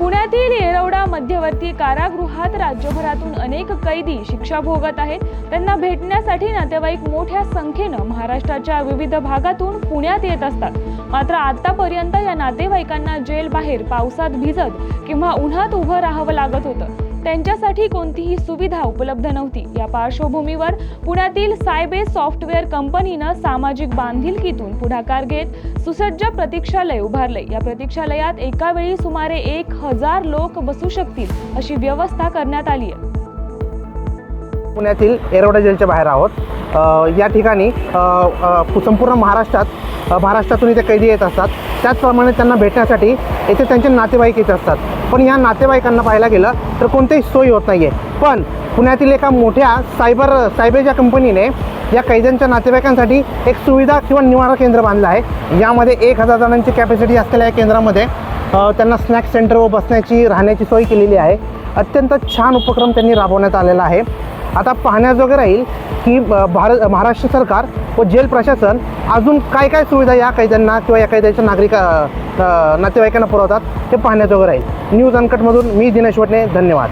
पुण्यातील येरवडा मध्यवर्ती कारागृहात राज्यभरातून अनेक कैदी शिक्षा भोगत आहेत. त्यांना भेटण्यासाठी नातेवाईक मोठ्या संख्येनं महाराष्ट्राच्या विविध भागातून पुण्यात येत असतात. मात्र आतापर्यंत या नातेवाईकांना जेल बाहेर पावसात भिजत किंवा उन्हात उभं राहावं लागत होतं. त्यांच्यासाठी कोणतीही सुविधा उपलब्ध नव्हती. या पार्श्वभूमीवर पुण्यातील सायबेस सॉफ्टवेअर कंपनीनं सामाजिक बांधिलकीतून पुढाकार घेत सुसज्ज प्रतीक्षालय उभारले. या प्रतीक्षालयात एका वेळी सुमारे एक हजार लोक बसू शकतील अशी व्यवस्था करण्यात आली आहे. पुण्यातील एरोडा जेलच्या बाहेर आहोत. या ठिकाणी संपूर्ण महाराष्ट्रात महाराष्ट्रातून इथे कैदी येत असतात. त्याचप्रमाणे त्यांना भेटण्यासाठी येथे त्यांचे नातेवाईक येत असतात. पण या नातेवाईकांना पाहायला गेलं तर कोणतीही सोय होत नाही आहे पण पुण्यातील एका मोठ्या सायबर सायबरच्या कंपनीने या कैद्यांच्या नातेवाईकांसाठी एक सुविधा किंवा निवारा केंद्र बांधलं आहे. यामध्ये एक हजार जणांची कॅपॅसिटी असलेल्या या केंद्रामध्ये त्यांना स्नॅक सेंटर व बसण्याची राहण्याची सोय केलेली आहे. अत्यंत छान उपक्रम त्यांनी राबवण्यात आलेला आहे. आता पाहण्याजोगं राहील की भारत महाराष्ट्र सरकार व जेल प्रशासन अजून काय काय सुविधा या कैद्यांना किंवा या कैद्याच्या नागरिक नातेवाईकांना पुरवतात ते पाहण्याजोगे राहील. न्यूज अनकटमधून मी दिनेश वटणे धन्यवाद.